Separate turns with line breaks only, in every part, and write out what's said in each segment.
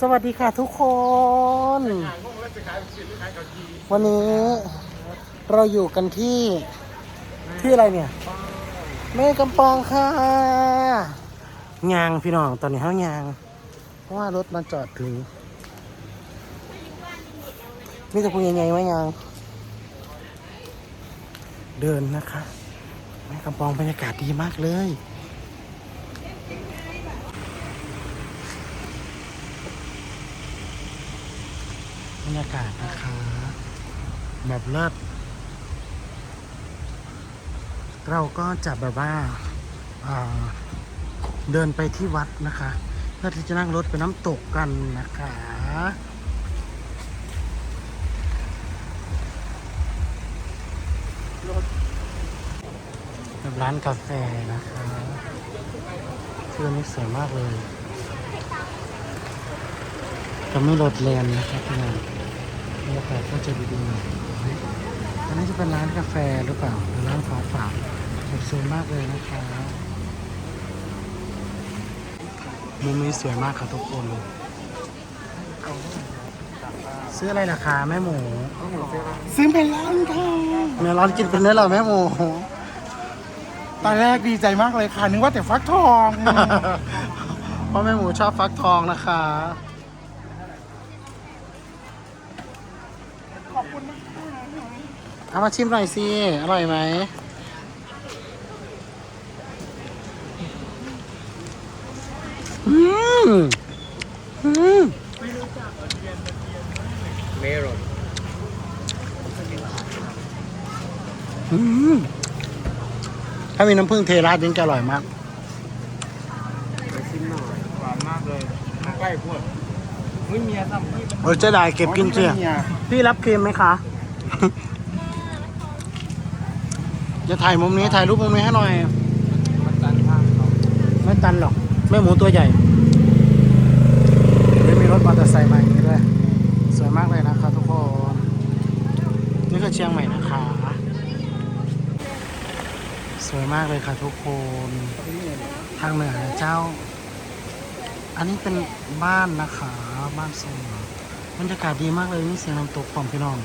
สวัสดีค่ะทุกคน วันนี้เราอยู่กันที่ที่อะไรเนี่ยแม่กำปองค่ะยางพี่น้องตอนนี้เขายาง เพราะว่ารถมาจอดถึงนี่จะพูดยังไงวะยาง เดินนะคะแม่กำปองบรรยากาศดีมากเลย บรร ยากาศนะคะ แบบเลิศเราก็จะแบบว่าเดินไปที่วัดนะคะ เพื่อที่จะนั่งรถไปน้ำตกกันนะคะแบบร้านกาแฟนะคะเสื้อนี้สวยมากเลยจะไม่ลดแรงนะครับพี่น้อง บรรยากาศก็จะดีๆหน่อยอันนี้จะเป็นร้านกาแฟหรือเปล่าหรือร้านของฝากแบบสวยมากเลยนะคะมุมนี้สวยมากค่ะทุกคนซื้ออะไรราคาแม่หมู
ซื้อเมลอนค่ะ
เมลอนกินเป็นเนื้อเหรอแม่หมู
ตอนแรกดีใจมากเลยค่ะ นึกว่าแต่ฟักทอง
เพราะแม่หมูชอบฟักทองนะคะ
คุณนะคะ
เอามาชิมหน่อยสิ อร่อยไหม อืม อืม
เมลอน
อืม ถ้ามีน้ำผึ้งเทราดยิ่งจะอร่อยมาก
ชิมหน่อยหวานมากเลยมาใกล้พว กไม่เมียทำพี่
โอ้ยเจะได้เก็บกินเชีย
เมีย
พี่รับครีมไหมคะจะถ่ายมุมนี้ถ่ายรูปมุมนี้ให้หน่อย
มันตันทางเขา
ไม่ตันหรอก แม่หมูตัวใหญ่เดี๋ยวมีรถมอเตอร์ไซค์มาอย่างนี้ด้วย สวยมากเลยนะครับทุกคน นี่คือเชียงใหม่นะคะ สวยมากเลยค่ะทุกคน ทางเหนือเจ้า อันนี้เป็นบ้านนะคะ บ้านทรงเหนือบรรยากาศดีมากเลยมีเสียงน้ำตกความพี่น้อง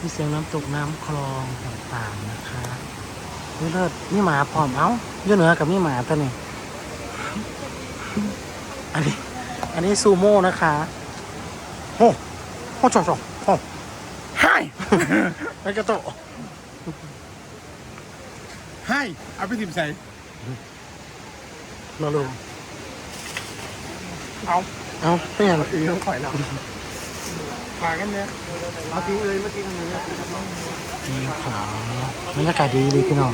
มีเสียงน้ำตกน้ำคลองต่างๆนะคะนี่เลิศนี่หมาพร้อมเอ้าอยู่เหนือกับนี่หมาตัวนี้อันนี้ อันนี้ซูโม่นะคะโอ้โหจอจอโอ้ไฮแล้วก็โตะ
ให้เอาไปทิมใส่
รอลู
เอา
เอาเป็นอย่าง
อีกต้องข่อยเราฝากกันเนี่ยเอาทิ้งเลยเมื่อกี้กันเลย
นี่ค่ะบรรยากาศดีเลยพี่น้อง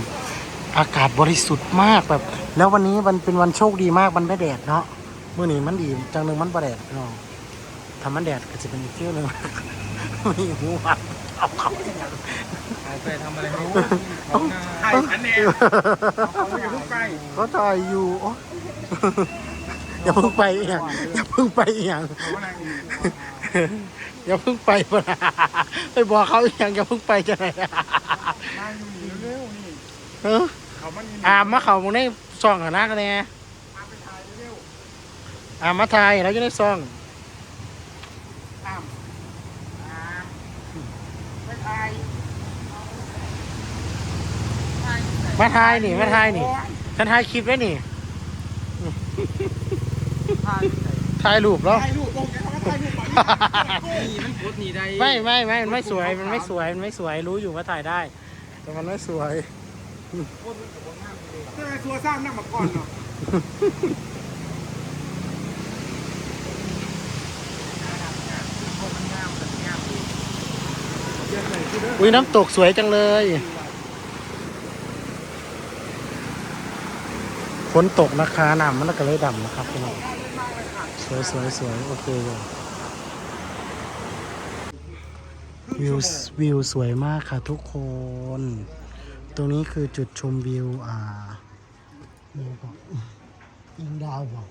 อากาศบริสุทธิ์มากแบบ แล้ววันนี้มันเป็นวันโชคดีมากมันไม่แดดเนาะเมื่อนี้มันดีจังหนึ่งมันประแดดพี่น้องทำมันแดดก็จะเป็นอีกเที่ยวหนึ่งมีหูหักเอาเขาอย่าง
เอาไปทำอะไรเขาให้อันเนี้ยเขาอย่าเพิ่งไป
ก็ถ่ายอยู่โอ๊ยอย่าเพิ่งไปอีกอย่างอย่าเพิ่งไปอีกอย่าง
เขาอะไรอีก
อย่าเพิ่งไปปะนะไปบอกเขาอีกอย่างอย่าเพิ่งไปจะไหน
มาอยู่นี่เร็วๆนี่
เออ
เขามันนี่
อามมาเขามึงได้ซองกับนักแน่
มาไปถ่ายเร็ว
อามมาถ่ายแล้วจะได้ซอง
ๆอ้ามอ้ามไปถ่ายถ่าย
มาถ่ายนี่มาถ่ายนี่ฉันถ่ายคลิปไว้นี่
ถ่าย
ถ่ายรูปแล้ว
ถ่ายรูปตรงแกเขาถ่ายรูปไปนี่มันกดนี่ได้
ไม่ไม่ไม่มันไม่สวยมันไม่สวยมันไม่สวยรู้อยู่ว่าถ่ายได้ แต่มันไม่สวย
เจ้าไอ้ตัวสร้างนั่งมาก่อนเนาะ
อุ้ยน้ำตกสวยจังเลย ฝนตกนะคะน้ำมันก็เลยดำนะครับพี่น้องส วยสวยสวยโอเคเลยวิววิวสวยมากค่ะทุกคน ตรงนี้คือจุดชมวิว อ่าบอกอิงดาวบอก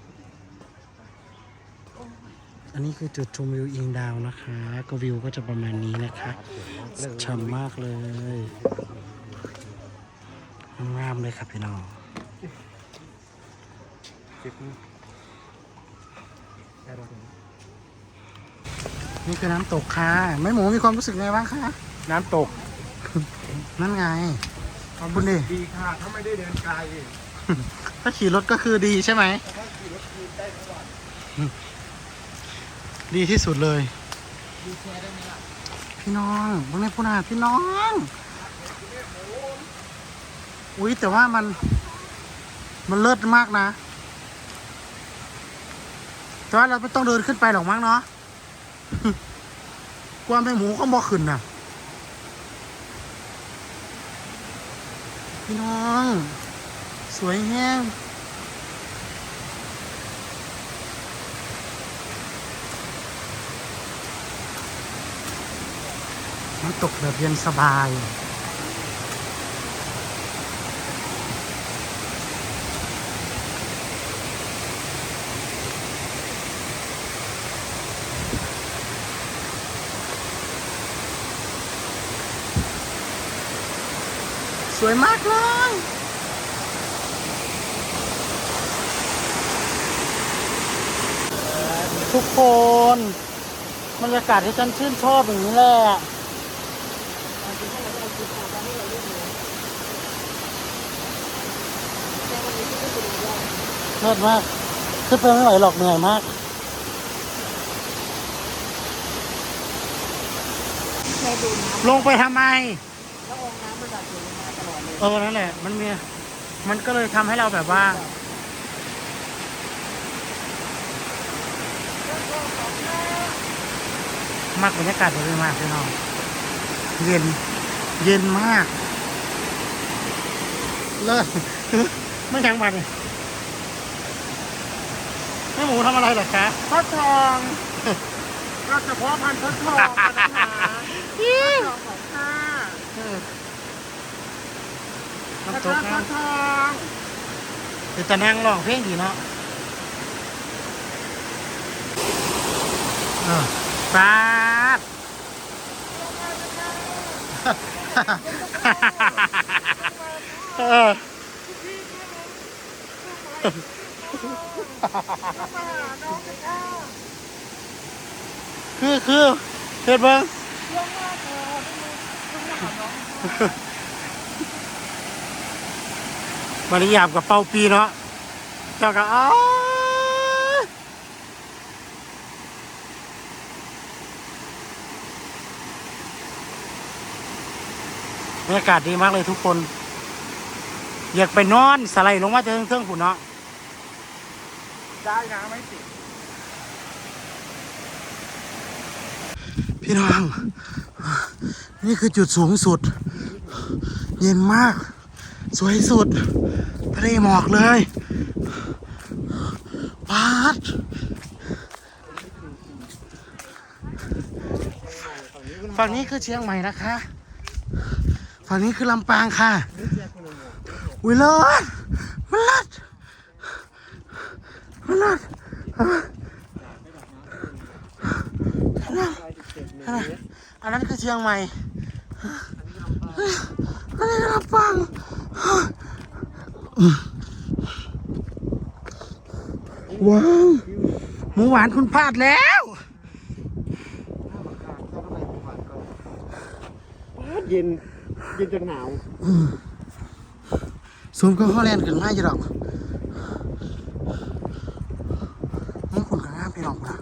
อันนี้คือจุดชมวิวอิงดาวนะคะ ก็วิวก็จะประมาณนี้นะคะช่ำมากเลยงามเลยครับพี่น้อง
นี้รถ
นี่คือน้ำตกค่ะแม่หมูมีความรู้สึกไงบ้างคะ
น้ำตก
นั่นไง ขอบคุณดิ
ดีค่ะ ถ้าไม่ได้เดินไกล
ถ้าขี่รถก็คือดีใช่ไหม
ถ้าขี่รถคืนได้ทั้งวัน
ดีที่สุดเลย
ดูแชร์ได้ไหมล่ะ
พี่น้องเมื่อไงพูดนะพี่น้อง อุ้ยแต่ว่ามัน มันเลิศมากนะ แต่ว่าเราไม่ต้องเดินขึ้นไปหรอกมั้งเนาะกวางแมงหมูก็บอขึ้นน่ะพี่น้อง สวยแห้งน้ำตกแบบเย็นสบาย สวยมากเลย ทุกคนบรรยากาศที่ฉันชื่นชอบอย่างนี้แหละเลิศมากขึ้นไปไม่ไหวหรอกเหนื่อยมาก
แค่ดูน้
ลงไปทำไมำ
แล้วองน้ำมันดับอยู่ลงมาตลอด เลย
เออนั่นแหละ มันมีมันก็เลยทำให้เราแบบว่ามากบรรยากาศดีมากพี่น้องเย็น เย็นมาก เลิศไม่แข็งบันเลยแม่หมูทำอะไรเหรอคะ
ทดลองเราเฉพาะพันธุ์ทดลองกันนะคะทดลองของข้า
เออ
กระ
น้ำตกนะ
ดลอง
เดี๋ยวจะนั่งร้องเพลงดีเนาะปาดเออคือคือเฮ็ดเบิ่ง มาริยามกับเป่าปีเนาะเจ้าก็อ้าวบรรยากาศดีมากเลยทุกคน อยากไปนอนสไลด์ลงมาเจอเครื่องผุนเนาะ
ได้นะไม่ติด
พี่น้อง นี่คือจุดสูงสุด เย็นมาก สวยสุดทะเลหมอกเลยปาดฝั่งนี้คือเชียงใหม่นะคะ ฝั่งนี้คือลำปางค่ะอุ้ยเลิศมันเลิศเลิศอันนั้นคือเชียงใหม่อันนี้ลำปาง ว้าวหมูหวานคุณพลาดแล้ว
เย็นเย็นจนหนาว
ซูมก็ข้อแลนขึ้นมาอยู่ดอกมึงคุณข้างหน้าพี่น้องกูนะ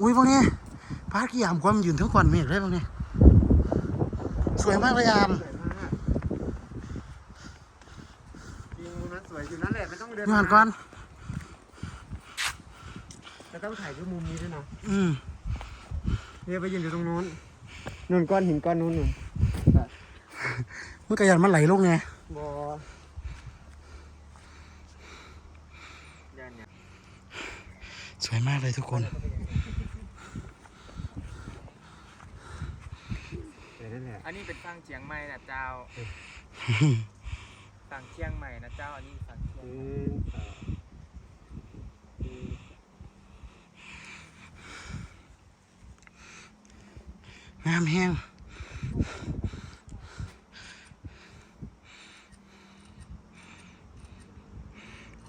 อุ้ยพวกนี้พาร์ทกี่ยามความยืนทั้งก่อนเมฆเลยพวกนี้สวยมากเลยยาม
สวยมากจริงมุมนั้นสวยอยู่นั่นแหละไม่ต้องเดิน
นี่มันก่อน
จะต้องถ่ายที่มุมนี้ด้วยนะ
อืม
เนี่ยไปยืนอยู่ตรงนู้นนู่นก้อนหินก้อนนู้นนู่น
มันกระยันมันไหลลงไง
บอยันเนี่ย
สวยมากเลยทุกคน
เดี๋ยวนั่นแหละ
อันนี้เป็นฟังเชียงใหม่นะเจ้า ฟังเชียงใหม่นะเจ้าอันนี้ฟังเชียง
อื
ใหม่
มอ่าอืม
งามแห้ง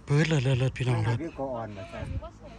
เปิดเลยเลยเลยพี่น้องเลย
วิวโกออนแบบนั้น
ก็สวย